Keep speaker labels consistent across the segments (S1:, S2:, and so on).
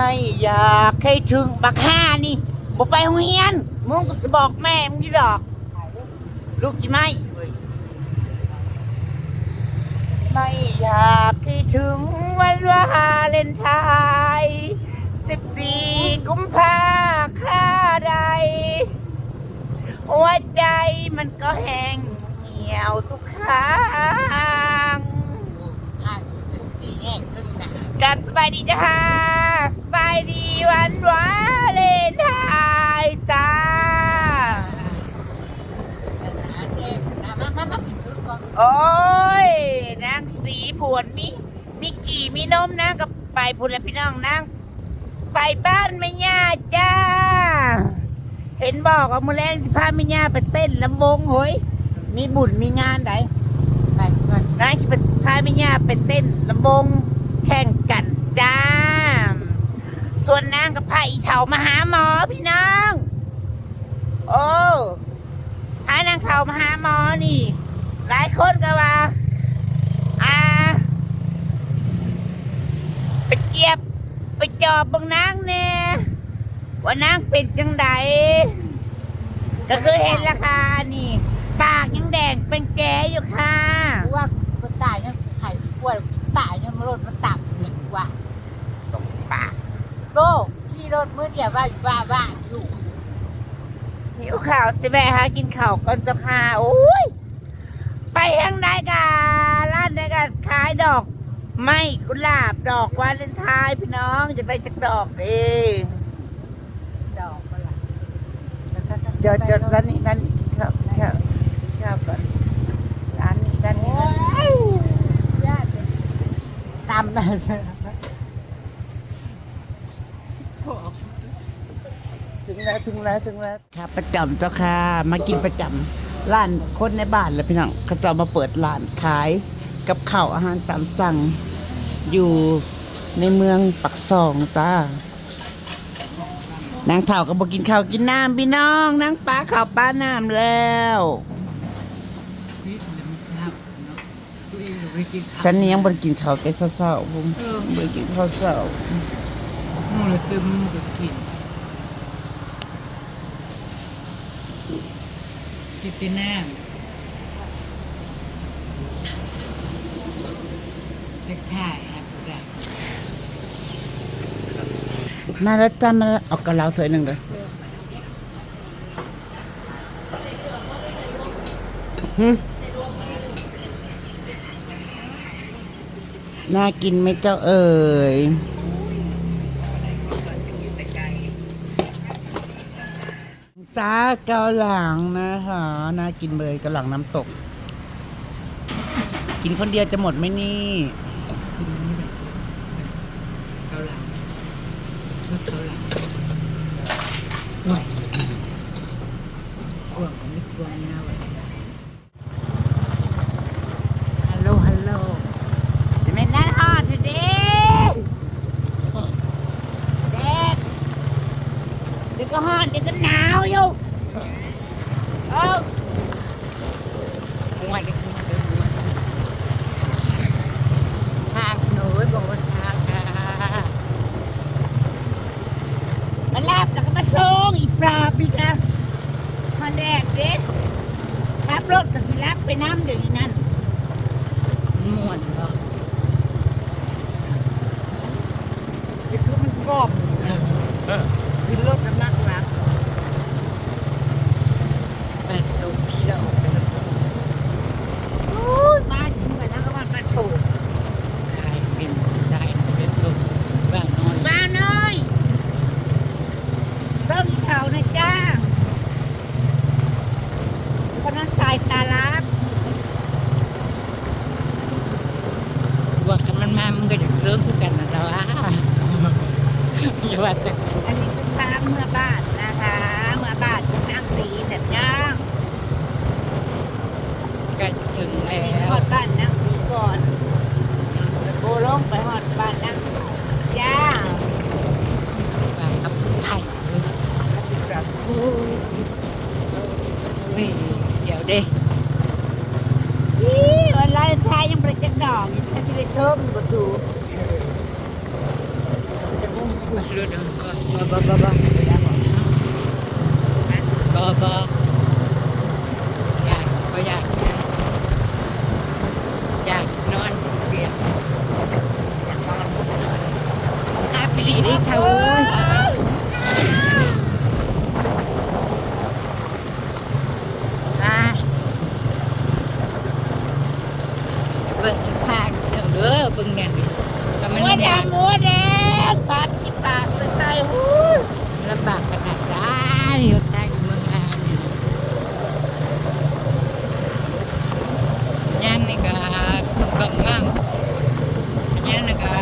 S1: ไม่อยากให้ถึงบักห้านี่บ่ไปโรงเรียนมึงก็สบอกแม่มึงอยู่ดอก ลูกกี่ไม่เว้ยไม่อยากให้ถึงวันวาเลนไทน์สิบสี่กุมภาคราใดหัวใจมันก็แห้งเหี่ยวทุกครั้ง
S2: ห่างจุดสี่แยกก็ดีนะ
S1: กับสบายดีจ้า สบายดีวันวาเลนไทน์จ้า
S2: แต่หาแจ้งนะมามามาคือก่อน
S1: โอ้ยนางสีผวนมีมีกี่มีนมนางกับไปพูนแล้วพี่น้องนางไปบ้านไม่ย่าจ้า เห็นบอกว่ามือแรงสิพาไม่ย่าไปเต้นลำวงโหยมีบุญมีงานไหน
S2: ไปก่อน
S1: นางจะไปพาไม่ย่าไปเต้นลำวงแข่งกันจ้า ส่วนนางกับพาอีเถามาหาหมอพี่น้อง โอ้พานางเถามาหาหมอนี่ หลายคนก็ว่า อ่า ไปเจียบ ไปจอบบังนางแน่ว่านางเป็นจังไดก็คือเห็นราคานี่ ปากยังแดงเป็นแจอยู่ค่ะ
S2: เพราะว่าคนตายยังไข่ปวดตายยังรถมันต่ำเลยว่า
S1: ตรงปาก
S2: โก้ขี่ รถมือเดียวว่าว่าว่าอยู่
S1: หิวข่าวสิแม่ฮะกินข่าวก่อนเจ้าค่ะโอ้ยไปทางใดการ้านใดกาขายดอกไม่กุหลาบดอกวาเลนไทน์พี่น้องจะได้จักดอกเด้
S2: ดอกก็ละ
S1: เดี๋ยวเดี๋ยวร้านนี้ร้านนี้ครับครับครับก่อนร้านนี้ร้านนี้
S2: โอ้
S1: ร้านนี้
S2: ยญาติตามมาเลย
S1: งแล้วถึงแล้วถึงแล้วครับประจำเจ้าค่ะ มากินประจำร้านคนในบ้านเลยพี่น้องเขาจะมาเปิดร้านขายกับข้าวอาหารตามสั่ง อยู่ในเมืองปักซองจ้านางเถ่าก็บอกกินข้าวกินน้ำพี่น้องนางปลาข้าวปลาน้ำแล้วฉันนี่ยังบ่ได้กินข้าวแต่เช้าๆผมบ่ได้กินข้าวเช้า
S2: มูเลยคือมูก็กิน กินเป็นน้ำเล็กถ่ายครับ
S1: มาแล้วจ้ามาแล้วเอากระเหลาถ้วยหนึ่งเลยหึน่ากินไหมเจ้าเอ่ย จ้าเกาหลังนะคะน่ากินเลยเกาหลังน้ำตก กินคนเดียวจะหมดไหมนี่
S2: เกาหลังรถเกาหลังโอ้ยกวางก็ไม่กวางเงาฮัลโหลฮัลโหล
S1: จะเป็นนั่นฮอดเด้เด็ดเดี๋ยวก็ฮอดเดี๋ยวก็ หนาวอยู่เออ
S2: หัวเด็กหัวเด็กหัวทางหนูบอกว่าทางค่ะ
S1: มาลาบแล้วก็มาส่งอีปลาปีกะมาแดดเด็ดขับรถกับสิลักไปน้ำเดี๋ยวนี้นั่น
S2: ม่วนบ่
S1: เดี๋ยวคือมันกรอบขึ้นรถกันนักหนัก
S2: แปดสิบกิโล
S1: โอ้ยมาถึงไปแล้วก็มันกระโชก
S2: สายเป็นสายเป็นทุกบ้านนอน
S1: มาหน่อยเริ่มอีเท่านะจ้าคนนั้นตายตาลัก
S2: ว่าคันมันมามันก็จะเสริมคือกันนะเราอะอย่าว่าแต่
S1: อันนี้คือทางเมื่อบ้านนะคะ เมื่อบ้านของนางสีแบบย่าง
S2: ใกล้จะถึงแล้
S1: ห
S2: ว
S1: อดบ้านนางสีก่อนแล้วโกลงไปหอดบ้านนางย่า
S2: บ้านขับไทยโอ้ยเสียวเด้
S1: อีวันลายทายยังประจักดอกอยู่แค่ที่ได้ชมอยู่บนชูจะมุ่งชู
S2: รถบ่บ่บ่บ่บ่บ่อยากบ่อยากอยากนอนเปียกอยากนอนอาปีนี้เท่าอ่าเบิ่งข้างเด้อเด้อเบิ่งเนี่ยก็มัน
S1: หัว
S2: เนี่ย
S1: ดำหัวแดงปากกินปากเลยตายหูย
S2: ลำบากขนาดได้อยู่ใต้เมืองลาวเนี่ยยามนี่ก็คุณกำงังยามนี่ก็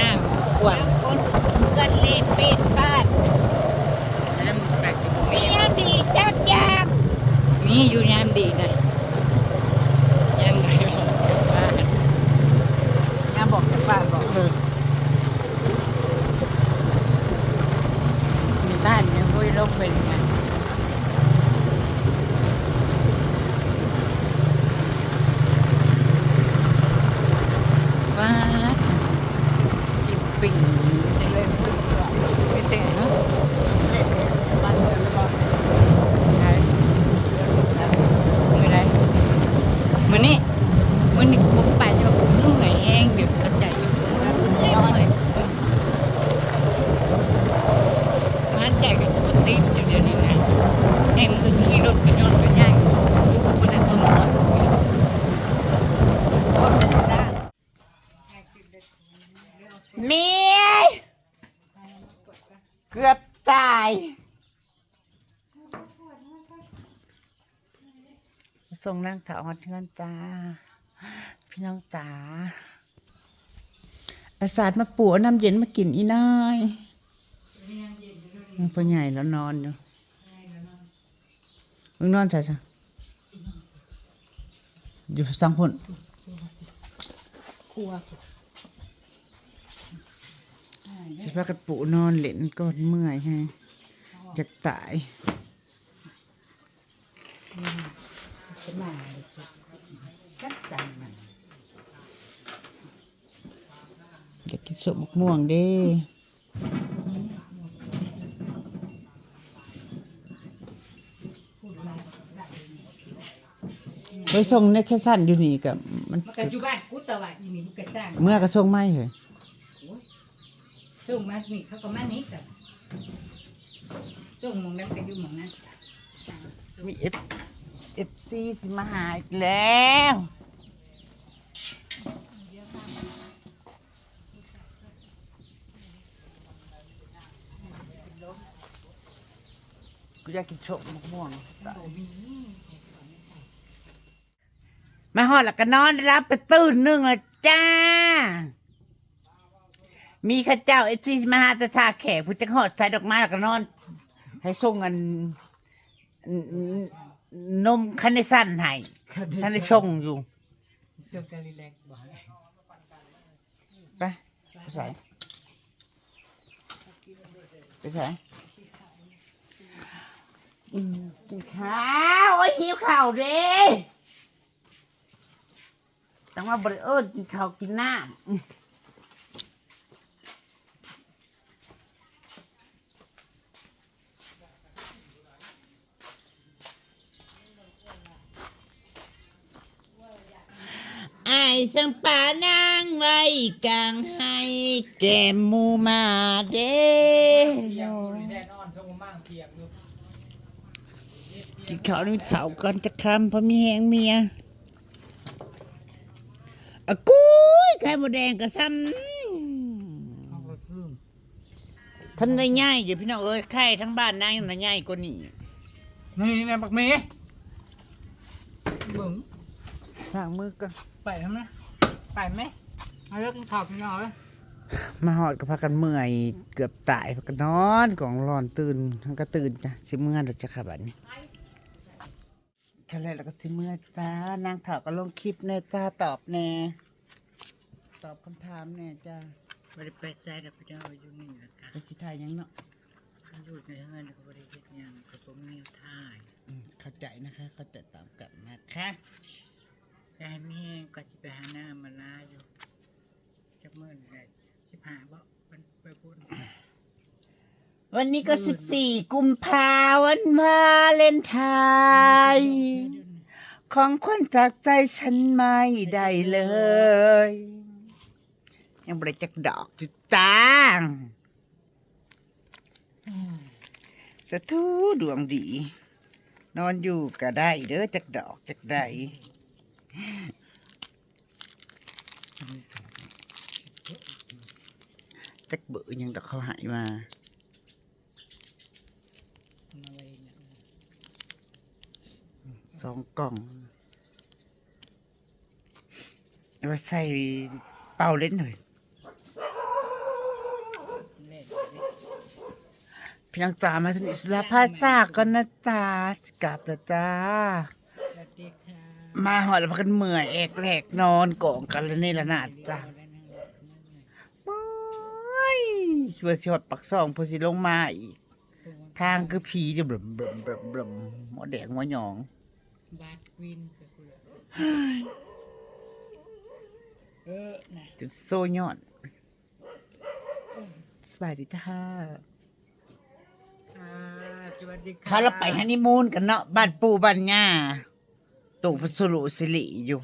S2: น้ำขวาง
S1: คนกันเละเป็ดบ้าน
S2: น้ำแบบมี
S1: มีน้ำดีจักอย่าง
S2: มีอยู่ยามดีเลยยามไหนออกจากบ้าน
S1: ยามบอกจากบ้านบอก
S2: เออมีบ้านเนี่ยห้วยลงไปยังไงว้าดจิบปิ่ง
S1: เล่นเพื่อนเพื่อน
S2: ไม่แต่เนาะ
S1: เล่นเล่นบ้านเมืองแล้วก็
S2: ไงมือไรมือนี่มือนี่ผมไปจะผมเหนื่อยแห้งเดี๋ยวเข้าใจมือเหนื่อยมันใจกับสปอร์ตีฟจุดเดียวนี้นะแห้งมันก็ขี่รถกันย้อนกันย่างลูกคนนั้นต้นน้อย
S1: คนเป็นด้านเมียเกือบ ตายส่งนางถาวรเทือนจ้า พี่น้องจ๋าอาสาดมาปวน้ำเย็นมากินอีนายมันพอใหญ่แล้วนอนอยู่มึงนอนใส่ซะอยู่สังพน
S2: ครัว
S1: สิพากันปูนอนเล่นก่อนเมื่อยให้อยากตาย
S2: จะมาสักสั่งมัน
S1: อยากกินสมมะม่วงเด้ไปส่งในแค่สั้นอยู่นี่กับมัน
S2: มันก็อยู่บ้านกูแต่ว่าอีนี่มันก็สร้าง
S1: เมื่อก็ส่งไม่เหรอ
S2: ส่วงมานี่เขาก็มานี่กันส่วงมองนั้นก็อยู่หมองนั้น
S1: มีเอฟเอฟซีสิมาหาอีกแล้วกูอยากกินโชมะม่วงมาหอดแล้วก็นอนได้รับไปตื่นนึงแล้วจ้า มีข้าเจ้าเอซีมาหาแต่ทาแขกผู้จักหอดใส่ดอกไม้แล้วก็นอน ให้ส่งอันอันนมคันในสั้นให้ท่านได้ชงอยู่
S2: ส่งกันรีแลกซ์บ่
S1: ไปไปใส่ไปใส่อืมกินข้าวโอ้ยหิวข้าวเด้ต้องมาบริเอิญกินข้าวกินน้ำอืมไอ้าย สังป่านางไว้กลางให้แก้มหมูมาเด้
S3: อ
S1: กินข้าวนี่เสาก่อนจะคำเพราะมีแหงเมียอะกุ้ยไข่มดแดงกระซ้ำท่านได้ง่ายอยู่พี่น้องเอ้ยไข่ทั้งบ้านนางน่ะง่ายกว่านี้
S3: นี่นี่บักเมย์เบิ่ง
S1: ล้างมือก่อน
S3: ไปทำไมไปไหมเอาเลิกกินข้าวพี่น้องเลย
S1: มาหอดก็พากันเมื่อยเกือบตายพากันนอนกล่องร้อนตื่นทั้งก็ตื่นจ้ะสิเมื่อแล้วจ้ะค่ะบัดนี้แค่แรกแล้วก็สิเมื่อจ้านางถาก็ลงคลิปแน่จ้าตอบแน่ตอบคำถามแน่จ้า
S2: บ่ได้ไปใส่ดอกพี่น้องอยู่นี่ล่ะค่ะ
S1: ไปสิทายหยังเนาะ
S2: อยู่ในเฮือนก็บ่ได้เฮ็ดหยังก็บ่มีท่าย
S1: อืมเข้าใจนะคะ เข้าใจตามกันนะคะ
S2: แต่ให้มีแห้งก็สิไปหาหน้ามาลาอยู่จักมื้อนี่แหละสิบหาบ่มันไปพูด
S1: วันนี้ก็สิบสี่กุมภาวันวาเลนไทน์ของขวัญจากใจฉันไม่ได้เลย ยังบริจักดอกอยู่จ้าสาธุดวงดี นอนอยู่ก็ได้เด้อจักดอกจักได้ จักเบื่อยังดอกเขาใหายมา
S2: มาเลยเนี่ย
S1: สองกล่องเอาไว้ใส่เปาเล่นหน่อยพี่น้องจ๋ามาถึงอิสระพาจากก่อนนะจ๊ะสิกลับแล้วจ้า มาหอดแล้วพากันเมื่อยเอกแหลกนอนกองกันแล้วนี่ละนาดจ้ะโอ้ยเพื่อสิหอดปักซองเพื่อสิลงมาอีก ทางคือผีจะบลมบลมบลมบลมหมอแดงหมอหยอง
S2: บาดกวินไปพูดเลยเออนะ
S1: จนโซยอดสบายดีจ้า
S2: ค่ะสวัสดีค่ะ
S1: เขาเราไปฮันนีมูนกันเนาะบ้านปู่บ้านย่า ตู่พัสรุสิริอยู่